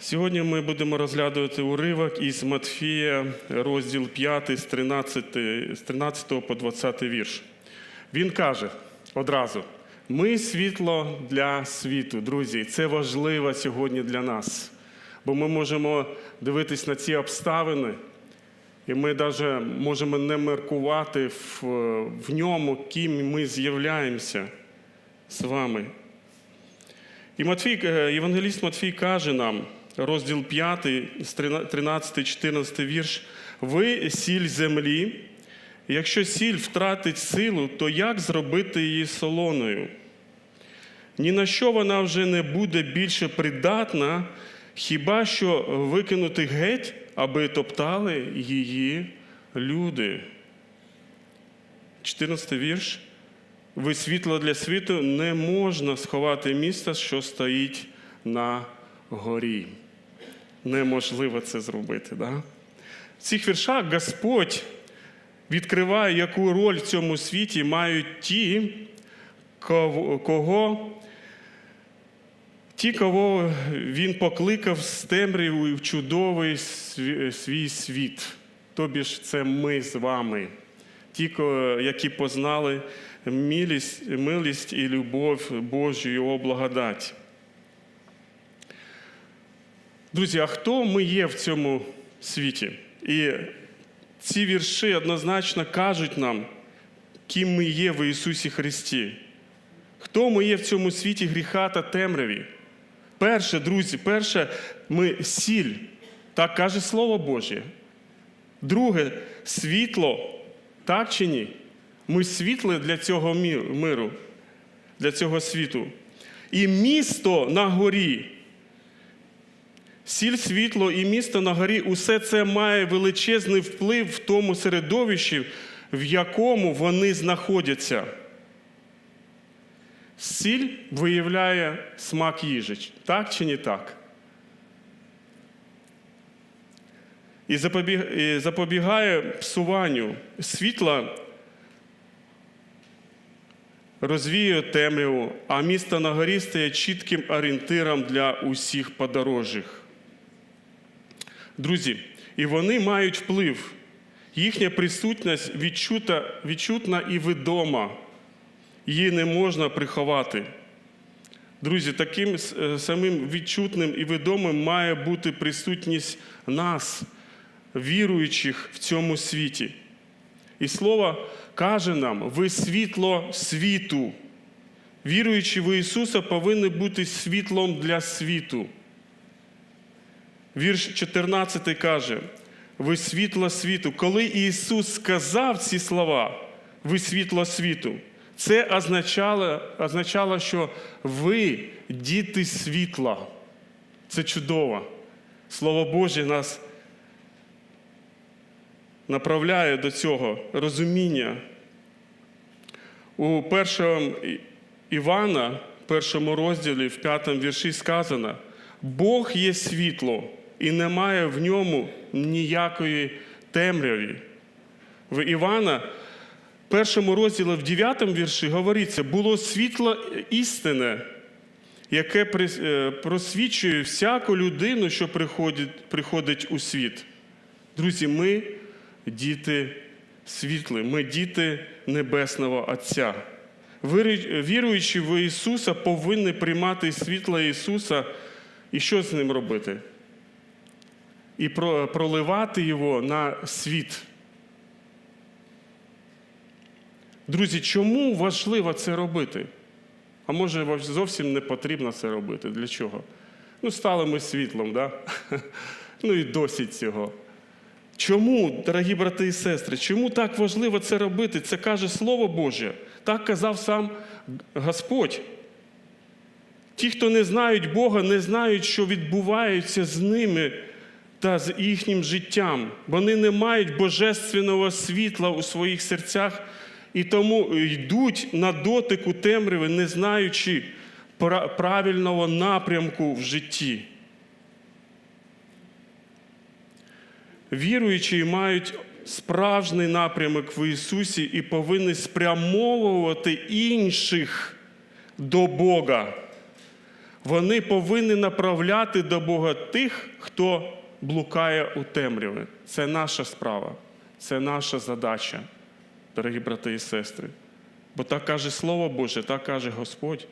Сьогодні ми будемо розглядувати уривок із Матфія, розділ 5, з 13, з 13 по 20 вірш. Він каже одразу: ми світло для світу, друзі. Це важливо сьогодні для нас, бо ми можемо дивитись на ці обставини, і ми навіть можемо не меркувати в, в ньому, ким ми з'являємося з вами. І Матфій, е, Євангеліст Матфій каже нам, розділ 5, з 13-14 вірш, ви сіль землі. Якщо сіль втратить силу, то як зробити її солоною? Ні на що вона вже не буде більше придатна, хіба що викинути геть, аби топтали її люди. 14 вірш. Ви світло для світу не можна сховати місто, що стоїть на горі. Неможливо це зробити. Да? В цих віршах Господь відкриває, яку роль в цьому світі мають ті, кого, ті, кого він покликав з темряви в чудовий свій світ. Тобі ж це ми з вами, ті, які познали милість, милість і любов Божу, Його благодать. Друзі, а хто ми є в цьому світі? І ці вірші однозначно кажуть нам, ким ми є в Ісусі Христі. Хто ми є в цьому світі гріха та темряві? Перше, друзі, перше, ми сіль, так каже Слово Боже. Друге, світло, так чи ні? Ми світле для цього миру, для цього світу. І місто на горі. Сіль, світло і місто на горі усе це має величезний вплив в тому середовищі, в якому вони знаходяться. Сіль виявляє смак їжі, так чи не так? І запобігає псуванню. Світла розвіює темряву, а місто на горі стає чітким орієнтиром для усіх подорожих. Друзі, і вони мають вплив. Їхня присутність відчута, відчутна і відома. Її не можна приховати. Друзі, таким е, самим відчутним і відомим має бути присутність нас, віруючих в цьому світі. І слово каже нам: ви світло світу. Віруючи в Ісуса, повинні бути світлом для світу. Вірш 14 каже: ви світло світу. Коли Ісус сказав ці слова, ви світло світу, це означало, означало, що ви діти світла. Це чудово. Слово Боже нас направляє до цього розуміння. У першому Івана, першому розділі, в п'ятому вірші сказано: Бог є світло, і немає в ньому ніякої темряві. В Івана, першому розділі, в дев'ятому вірші говориться, було світло істине, яке е, просвічує всяку людину, що приходить, приходить у світ. Друзі, ми діти світли, ми діти Небесного Отця. Віруючи в Ісуса, повинні приймати світло Ісуса і що з ним робити? І проливати його на світ. Друзі, чому важливо це робити? А може, зовсім не потрібно це робити? Для чого? Ну, стали ми світлом, да? ну і досить цього. Чому, дорогі брати і сестри, чому так важливо це робити? Це каже Слово Боже. Так казав сам Господь. Ті, хто не знають Бога, не знають, що відбувається з ними та з їхнім життям. Вони не мають божественного світла у своїх серцях і тому йдуть на дотику темряви, не знаючи правильного напрямку в житті. Віруючі мають справжній напрямок в Ісусі і повинні спрямовувати інших до Бога. Вони повинні направляти до Бога тих, хто блукає у темряві. Це наша справа, це наша задача, дорогі брати і сестри. Бо так каже Слово Боже, так каже Господь.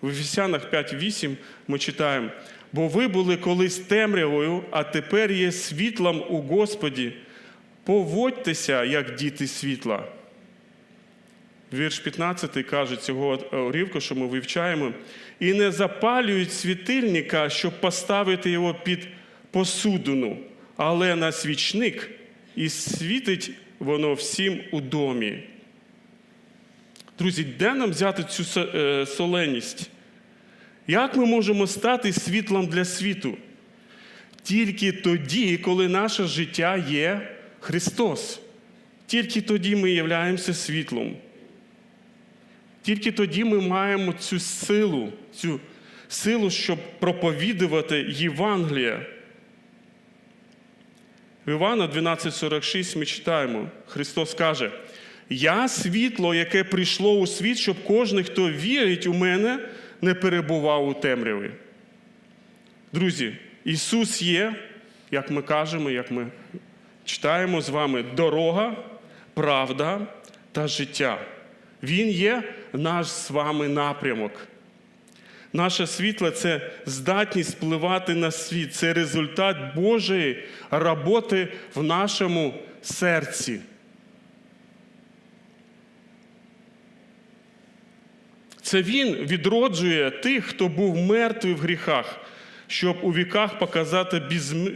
В Ефесянах 5.8 ми читаємо: бо ви були колись темрявою, а тепер є світлом у Господі. Поводьтеся, як діти світла. Вірш 15 каже цього уривку, що ми вивчаємо, і не запалюють світильника, щоб поставити його під посудину, але на свічник, і світить воно всім у домі. Друзі, де нам взяти цю е, соленість? Як ми можемо стати світлом для світу? Тільки тоді, коли наше життя є Христос. Тільки тоді ми являємося світлом. Тільки тоді ми маємо цю силу, цю силу, щоб проповідувати Євангелія. Івана 12,46 ми читаємо, Христос каже: Я світло, яке прийшло у світ, щоб кожен, хто вірить у мене, не перебував у темряві. Друзі, Ісус є, як ми кажемо, як ми читаємо з вами, дорога, правда та життя. Він є наш з вами напрямок. Наше світло це здатність впливати на світ, це результат Божої роботи в нашому серці. Це Він відроджує тих, хто був мертвий в гріхах, щоб у віках показати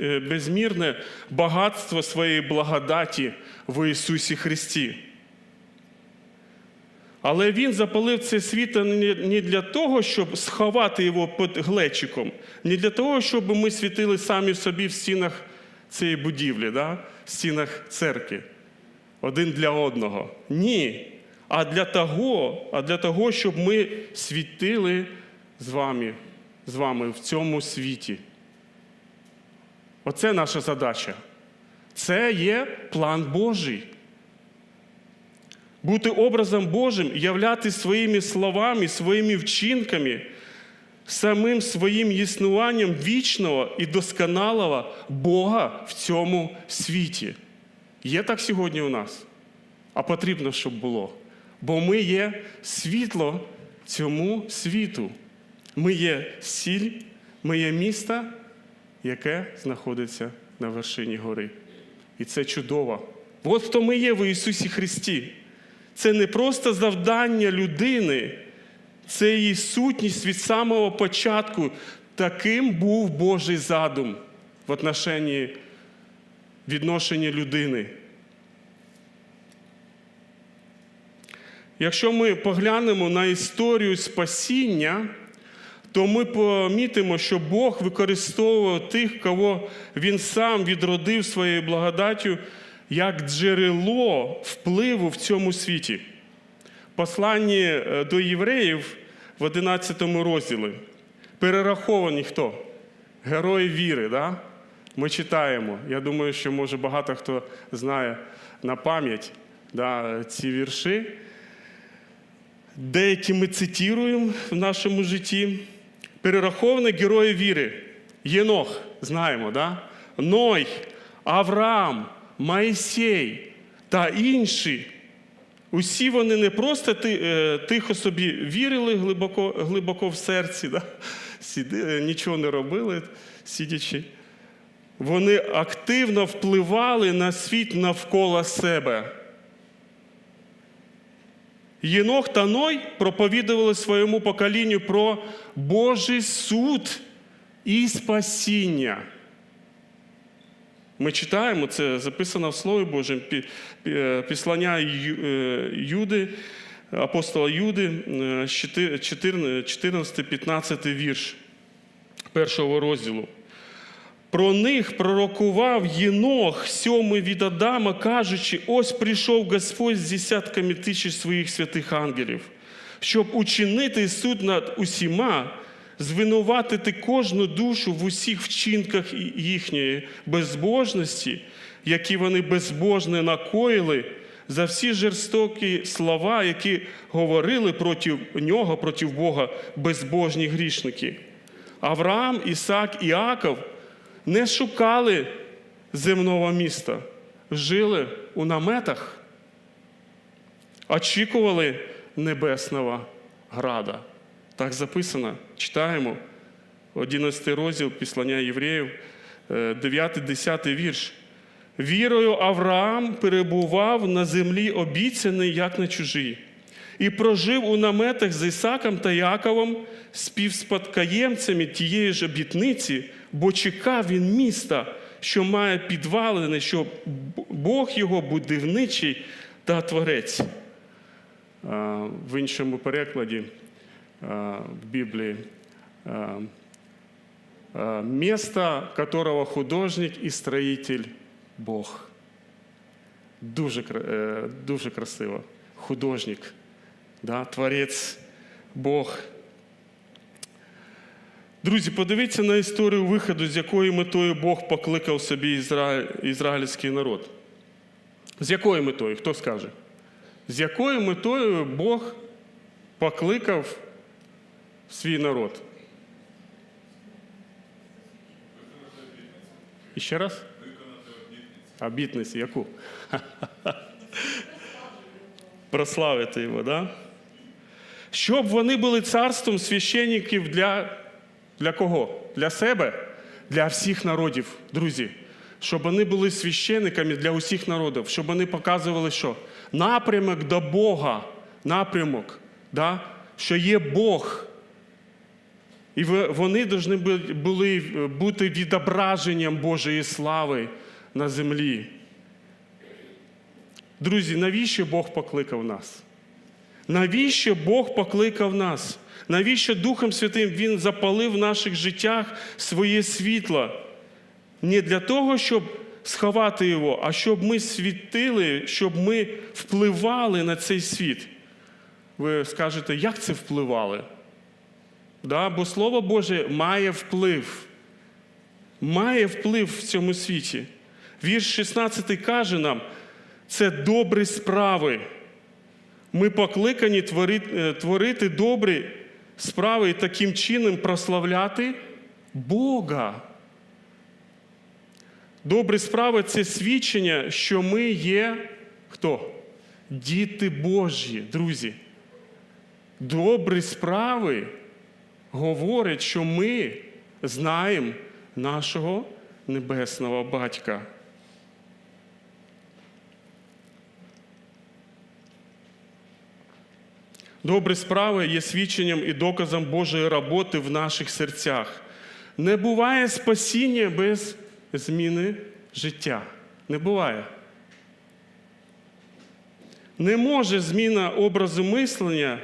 е, безмірне багатство своєї благодаті в Ісусі Христі. Але він запалив це світло не для того, щоб сховати його під глечиком, не для того, щоб ми світили самі собі в стінах цієї будівлі, да? в стінах церкви, один для одного. Ні. А для того, а для того, щоб ми світили з вами, з вами в цьому світі. Оце наша задача. Це є план Божий бути образом Божим, являти своїми словами, своїми вчинками, самим своїм існуванням вічного і досконалого Бога в цьому світі. Є так сьогодні у нас, а потрібно, щоб було. Бо ми є світло цьому світу. Ми є сіль, ми є місто, яке знаходиться на вершині гори. І це чудово. От хто ми є в Ісусі Христі. Це не просто завдання людини, це її сутність від самого початку. Таким був Божий задум в отношенні відношенні людини. Якщо ми поглянемо на історію спасіння, то ми помітимо, що Бог використовував тих, кого Він сам відродив своєю благодаттю як джерело впливу в цьому світі. Посланні е, до євреїв в 11 розділі перераховані хто? Герої віри. Да? Ми читаємо. Я думаю, що може багато хто знає на пам'ять да, ці вірші. Деякі ми цитуємо в нашому житті. Перераховані герої віри. Єнох, знаємо, да? Ной, Авраам, Моїсей та інші. Усі вони не просто е, тихо собі вірили глибоко, глибоко в серці, да? Сіди, нічого не робили, сидячи. Вони активно впливали на світ навколо себе. Єнох та Ной проповідували своєму поколінню про Божий суд і спасіння. Ми читаємо, це записано в Слові Божому, е, післання е, Юди, апостола Юди, 14-15 вірш першого розділу. Про них пророкував Єнох, сьомий від Адама, кажучи: ось прийшов Господь з десятками тисяч своїх святих ангелів, щоб учинити суд над усіма, звинуватити кожну душу в усіх вчинках їхньої безбожності, які вони безбожне накоїли, за всі жорстокі слова, які говорили проти нього, проти Бога, безбожні грішники. Авраам, Ісак, Іаков не шукали земного міста, жили у наметах, очікували небесного града. Так записано, читаємо 11 розділ Післання Євреїв, 9-10 вірш. Вірою Авраам перебував на землі обіцяний, як на чужій, і прожив у наметах з Ісаком та Яковом, співспадкоємцями тієї ж обітниці, бо чекав він міста, що має підвалини, що Бог його будівничий та творець. В іншому перекладі в Біблії а, а, место которого художник і строїтель Бог. Дуже, дуже красиво. Художник, да? творець Бог. Друзі, подивіться на історію виходу, з якою метою Бог покликав собі ізра... ізраїльський народ. З якою метою? Хто скаже? З якою метою Бог покликав свій народ? І ще раз? Обітницю яку? Прославити його, да? Щоб вони були царством священників для, для кого? Для себе? Для всіх народів, друзі. Щоб вони були священниками для усіх народів, щоб вони показували, що напрямок до Бога, напрямок, да? що є Бог. І вони повинні були бути відображенням Божої слави на землі. Друзі, навіщо Бог покликав нас? Навіщо Бог покликав нас? Навіщо Духом Святим Він запалив в наших життях своє світло? Не для того, щоб сховати його, а щоб ми світили, щоб ми впливали на цей світ. Ви скажете, як це впливали? Да? Бо Слово Боже має вплив. Має вплив в цьому світі. Вірш 16 каже нам, це добрі справи. Ми покликані творити, е, творити добрі справи і таким чином прославляти Бога. Добрі справи це свідчення, що ми є хто? Діти Божі, друзі. Добрі справи говорять, що ми знаємо нашого небесного батька. Добрі справи є свідченням і доказом Божої роботи в наших серцях. Не буває спасіння без зміни життя. Не буває. Не може зміна образу мислення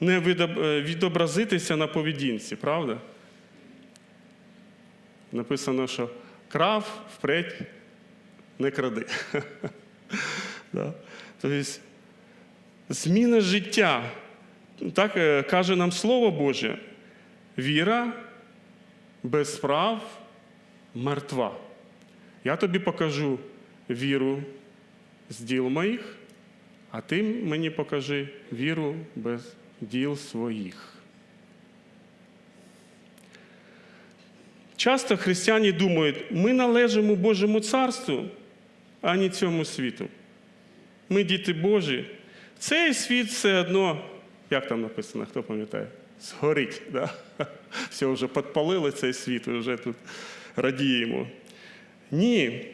не е, відобразитися на поведінці, правда? Написано, що крав впредь не кради. Тобто, зміна життя. Так е, каже нам Слово Боже. Віра без справ мертва. Я тобі покажу віру з діл моїх, а ти мені покажи віру без діл своїх. Часто християни думають, ми належимо Божому царству, а не цьому світу. Ми діти Божі. Цей світ все одно, як там написано, хто пам'ятає? Згорить. Да? Все, вже підпалили цей світ, вже тут радіємо. Ні.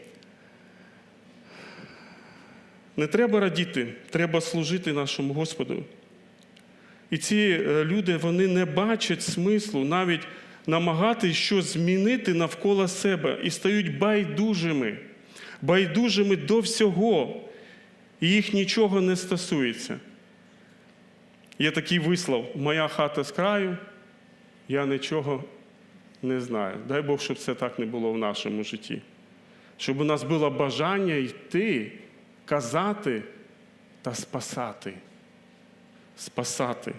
Не треба радіти, треба служити нашому Господу. І ці е, люди вони не бачать смислу навіть намагатись щось змінити навколо себе і стають байдужими, байдужими до всього, і їх нічого не стосується. Є такий вислов: моя хата з краю, я нічого не знаю. Дай Бог, щоб це так не було в нашому житті. Щоб у нас було бажання йти, казати та спасати. Спасати.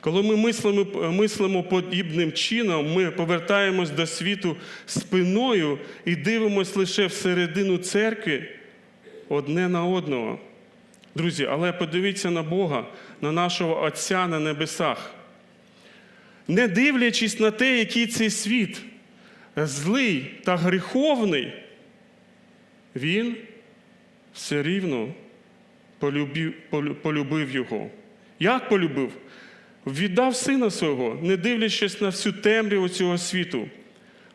Коли ми мислимо, мислимо подібним чином, ми повертаємось до світу спиною і дивимось лише всередину церкви одне на одного. Друзі, але подивіться на Бога, на нашого Отця на небесах. Не дивлячись на те, який цей світ злий та гріховний, Він все рівно полюбив, полюбив його. Як полюбив? Віддав сина свого, не дивлячись на всю темряву цього світу.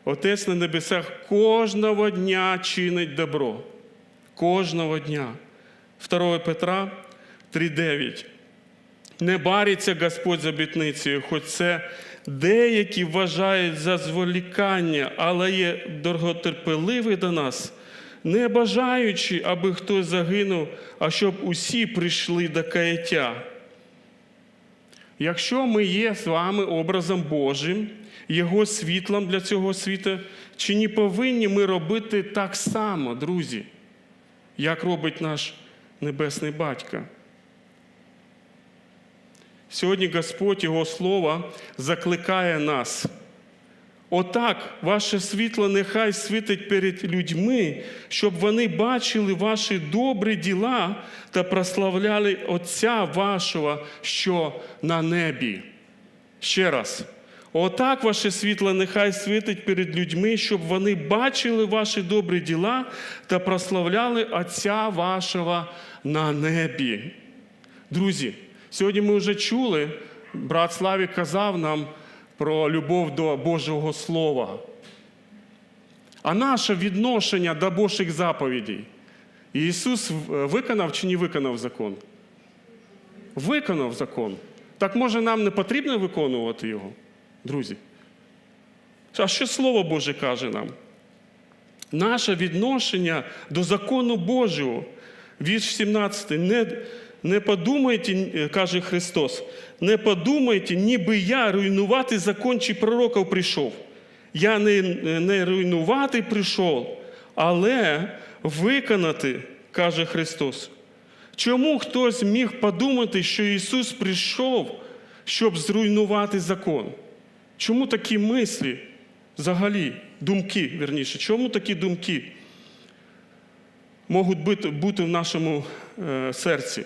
Отець на небесах кожного дня чинить добро. Кожного дня. 2 Петра 3,9. Не бариться Господь з обітницею, хоч це деякі вважають за зволікання, але є довготерпеливий до нас, не бажаючи, аби хтось загинув, а щоб усі прийшли до каяття. Якщо ми є з вами образом Божим, Його світлом для цього світу, чи не повинні ми робити так само, друзі, як робить наш Небесний Батько? Сьогодні Господь Його Слово закликає нас. Отак, ваше світло нехай світить перед людьми, щоб вони бачили ваші добрі діла та прославляли Отця вашого, що на небі. Ще раз. Отак ваше світло нехай світить перед людьми, щоб вони бачили ваші добрі діла та прославляли Отця вашого на небі. Друзі, сьогодні ми вже чули, брат Славік казав нам про любов до Божого Слова. А наше відношення до Божих заповідей. Ісус виконав чи не виконав закон? Виконав закон. Так може нам не потрібно виконувати його, друзі? А що Слово Боже каже нам? Наше відношення до закону Божого. Вірш 17. Не, не подумайте, каже Христос, не подумайте, ніби я руйнувати закон чи пророків прийшов. Я не, не руйнувати прийшов, але виконати, каже Христос. Чому хтось міг подумати, що Ісус прийшов, щоб зруйнувати закон? Чому такі мислі взагалі, думки, верніше, чому такі думки можуть бути, бути в нашому е, серці?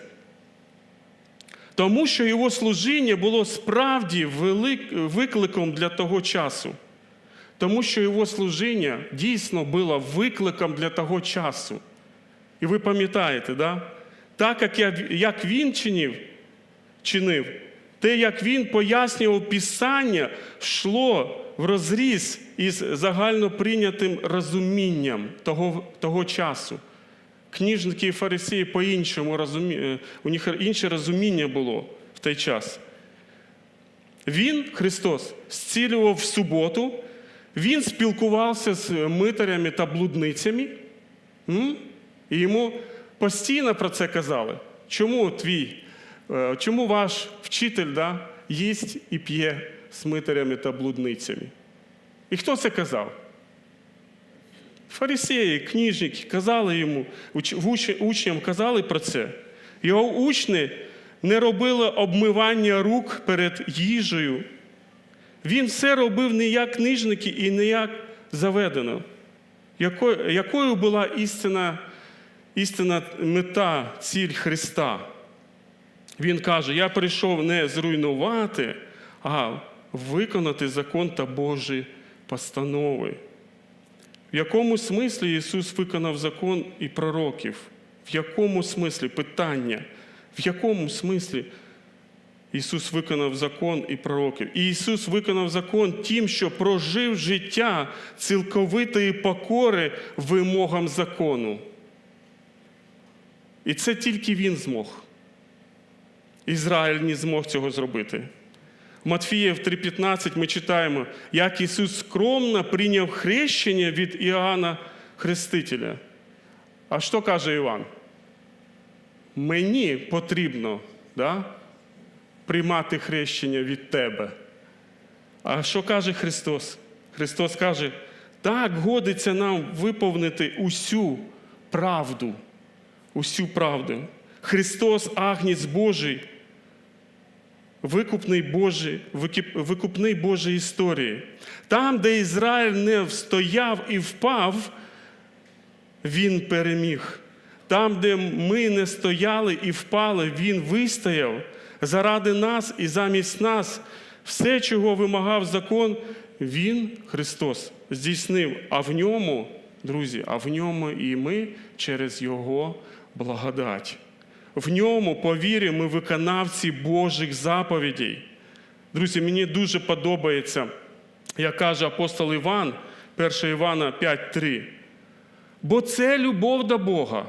Тому що його служіння було справді велик, викликом для того часу. Тому що його служіння дійсно було викликом для того часу. І ви пам'ятаєте, да? так як, я, як він чинив, чинив, те, як він пояснював Писання, йшло в розріз із загально прийнятим розумінням того, того часу. Книжники і фарисеї по-іншому розумі... у них інше розуміння було в той час. Він, Христос, зцілював в суботу, він спілкувався з митарями та блудницями, і йому постійно про це казали. Чому твій, е, чому ваш вчитель да, їсть і п'є з митарями та блудницями? І хто це казав? Фарисеї, книжники казали йому, уч- учням казали про це. Його учні не робили обмивання рук перед їжею. Він все робив не як книжники і не як заведено. Якою була істина, істина мета, ціль Христа? Він каже: Я прийшов не зруйнувати, а виконати закон та Божі постанови. В якому смислі Ісус виконав закон і пророків? В якому смислі? Питання. В якому смислі Ісус виконав закон і пророків? І Ісус виконав закон тим, що прожив життя цілковитої покори вимогам закону. І це тільки Він змог. Ізраїль не змог цього зробити. В Матфіїв 3,15 ми читаємо, як Ісус скромно прийняв хрещення від Іоанна Хрестителя. А що каже Іван? Мені потрібно да, приймати хрещення від тебе. А що каже Христос? Христос каже, так годиться нам виповнити усю правду. Усю правду. Христос, Агнець Божий, викупний Божий, викупний Божої історії. Там, де Ізраїль не встояв і впав, він переміг. Там, де ми не стояли і впали, Він вистояв заради нас і замість нас. Все, чого вимагав закон, Він, Христос, здійснив. А в ньому, друзі, а в ньому і ми через Його благодать. В ньому, по вірі, ми виконавці Божих заповідей. Друзі, мені дуже подобається, як каже апостол Іван, 1 Івана 5.3. Бо це любов до Бога.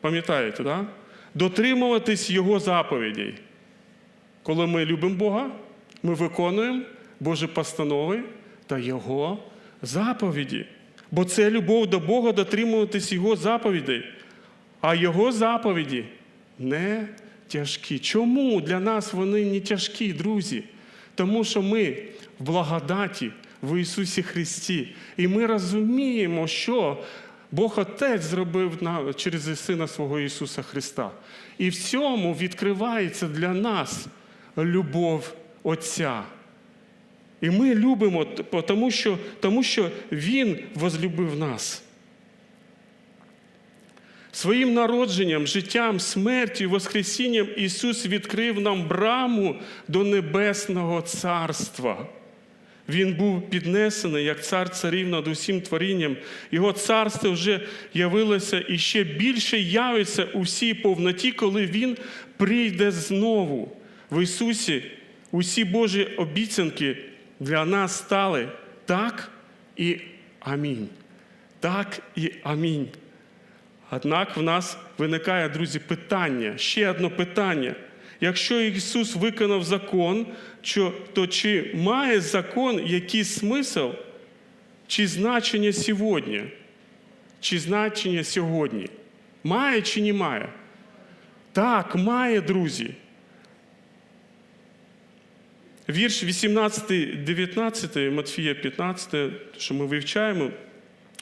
Пам'ятаєте, да? дотримуватись Його заповідей. Коли ми любимо Бога, ми виконуємо Божі постанови та Його заповіді. Бо це любов до Бога дотримуватись Його заповідей. А Його заповіді не тяжкі. Чому для нас вони не тяжкі, друзі? Тому що ми в благодаті в Ісусі Христі. І ми розуміємо, що Бог Отець зробив через Сина свого Ісуса Христа. І в цьому відкривається для нас любов Отця. І ми любимо, тому що, тому що Він возлюбив нас. Своїм народженням, життям, смертю, Воскресінням Ісус відкрив нам браму до Небесного Царства. Він був піднесений як цар царів над усім творінням. Його царство вже явилося і ще більше явиться у всій повноті, коли Він прийде знову. В Ісусі усі Божі обіцянки для нас стали так і амінь. Так і амінь. Однак в нас виникає, друзі, питання, ще одне питання. Якщо Ісус виконав закон, то чи має закон якийсь смисл, чи значення сьогодні? Чи значення сьогодні? Має чи не має? Так, має, друзі. Вірш 18-19 Матфія 15, що ми вивчаємо,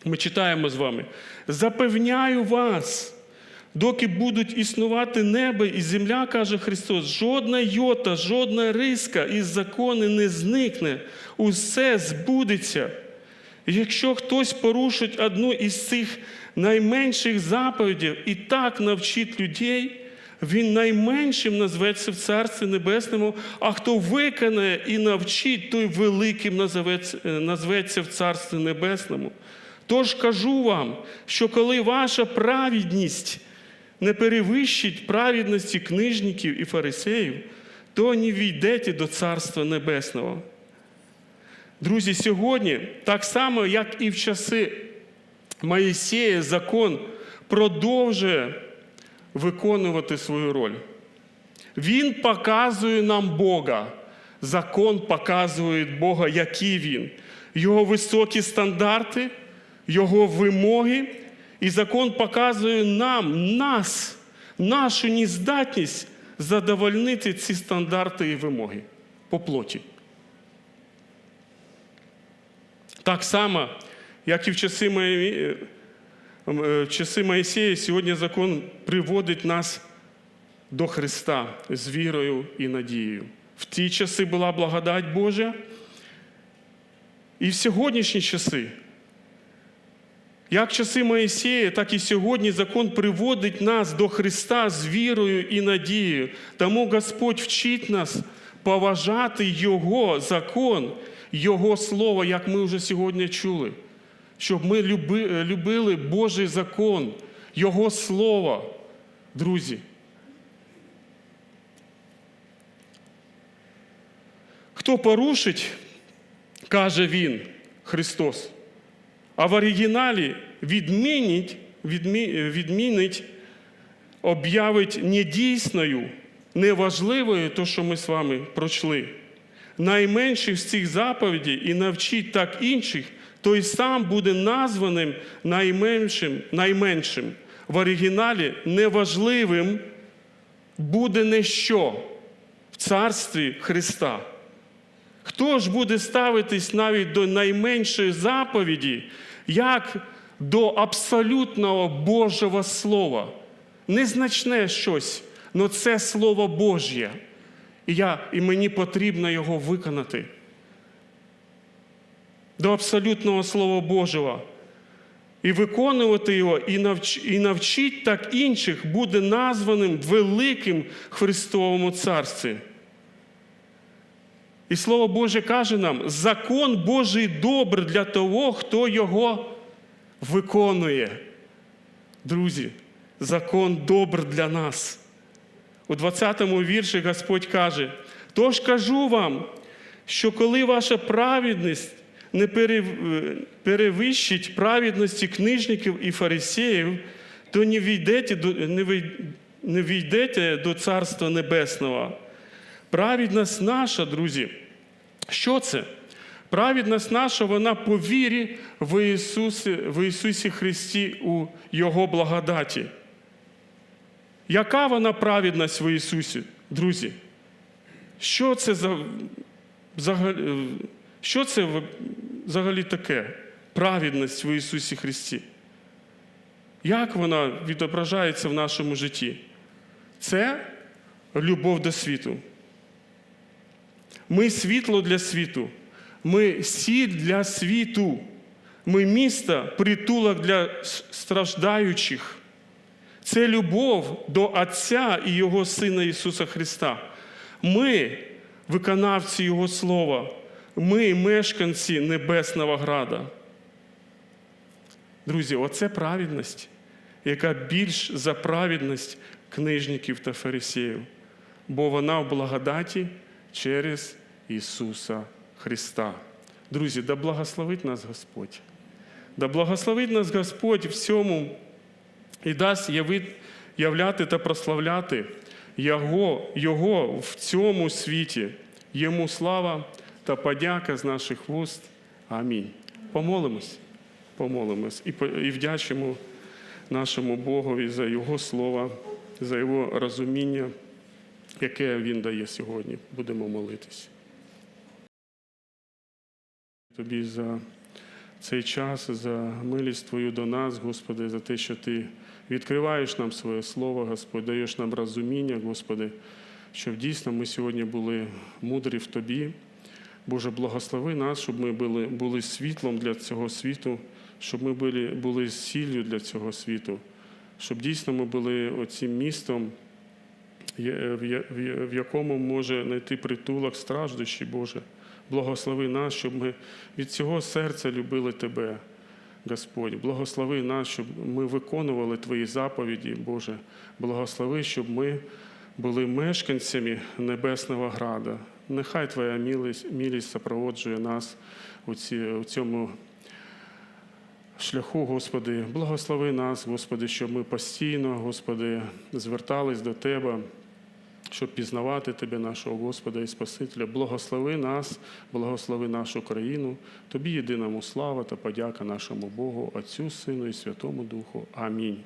ми читаємо з вами. Запевняю вас, доки будуть існувати небо і земля, каже Христос, жодна йота, жодна риска із закону не зникне, усе збудеться. Якщо хтось порушить одну із цих найменших заповідей і так навчить людей, він найменшим назветься в Царстві Небесному, а хто виконає і навчить, той великим назветься в Царстві Небесному. Тож кажу вам, що коли ваша праведність не перевищить праведності книжників і фарисеїв, то не війдете до Царства Небесного. Друзі, сьогодні, так само, як і в часи Моїсея, закон продовжує виконувати свою роль. Він показує нам Бога. Закон показує Бога, який він, його високі стандарти, його вимоги. І закон показує нам, нас, нашу нездатність задовольнити ці стандарти і вимоги по плоті. Так само, як і в часи, Моє- е, в часи Моїсея, сьогодні закон приводить нас до Христа з вірою і надією. В ті часи була благодать Божа, і в сьогоднішні часи, як часи Моїсея, так і сьогодні закон приводить нас до Христа з вірою і надією. Тому Господь вчить нас поважати Його закон, Його Слово, як ми вже сьогодні чули, щоб ми люби- любили Божий закон, Його Слово, друзі. Хто порушить, каже Він, Христос, а в оригіналі відмінить, відмі- відмінить об'явить недійсною, неважливою, то, що ми з вами пройшли. Найменших з цих заповідей і навчить так інших, той сам буде названим найменшим, найменшим. В оригіналі неважливим буде не що в царстві Христа. Хто ж буде ставитись навіть до найменшої заповіді, як до абсолютного Божого Слова? Незначне щось, але це Слово Божє. І, я, і мені потрібно його виконати. До абсолютного Слова Божого. і виконувати його, і, навч... і навчить так інших, буде названим великим Христовому Царстві. І Слово Боже каже нам: закон Божий добрий для того, хто його виконує. Друзі, закон добрий для нас. У 20-му вірші Господь каже: Тож кажу вам, що коли ваша праведність не перевищить праведності книжників і фарисеїв, то не війдете до, не війдете до Царства Небесного. Праведність наша, друзі, що це? Праведність наша, вона по вірі в Ісусі, в Ісусі Христі у Його благодаті. Яка вона праведність в Ісусі, друзі? Що це за взагалі, що це взагалі таке? Праведність в Ісусі Христі? Як вона відображається в нашому житті? Це любов до світу. Ми світло для світу, ми сіль для світу, ми місто, притулок для страждаючих. Це любов до Отця і Його Сина Ісуса Христа. Ми виконавці Його Слова, ми мешканці Небесного Града. Друзі, оце праведність, яка більш за праведність книжників та фарисеїв, бо вона в благодаті через Ісуса Христа. Друзі, да благословить нас Господь. Да благословить нас Господь в цьому і дасть являти та прославляти Його, Його в цьому світі. Йому слава та подяка з наших вуст. Амінь. Помолимось, помолимось і, і вдячимо нашому Богові за Його слово, за Його розуміння, яке Він дає сьогодні. Будемо молитись. Тобі за цей час, за милість Твою до нас, Господи, за те, що Ти відкриваєш нам своє Слово, Господь, даєш нам розуміння, Господи, щоб дійсно ми сьогодні були мудрі в Тобі. Боже, благослови нас, щоб ми були, були світлом для цього світу, щоб ми були, були сіллю для цього світу, щоб дійсно ми були оцім містом, в я- в якому може знайти притулок страждущий, Боже. Благослови нас, щоб ми від цього серця любили Тебе, Господь. Благослови нас, щоб ми виконували Твої заповіді, Боже. Благослови, щоб ми були мешканцями Небесного Града. Нехай Твоя милість, милість супроводжує нас у, ці, у цьому шляху, Господи. Благослови нас, Господи, щоб ми постійно, Господи, звертались до Тебе щоб пізнавати Тебе, нашого Господа і Спасителя. Благослови нас, благослови нашу країну. Тобі єдиному слава та подяка нашому Богу, Отцю, Сину і Святому Духу. Амінь.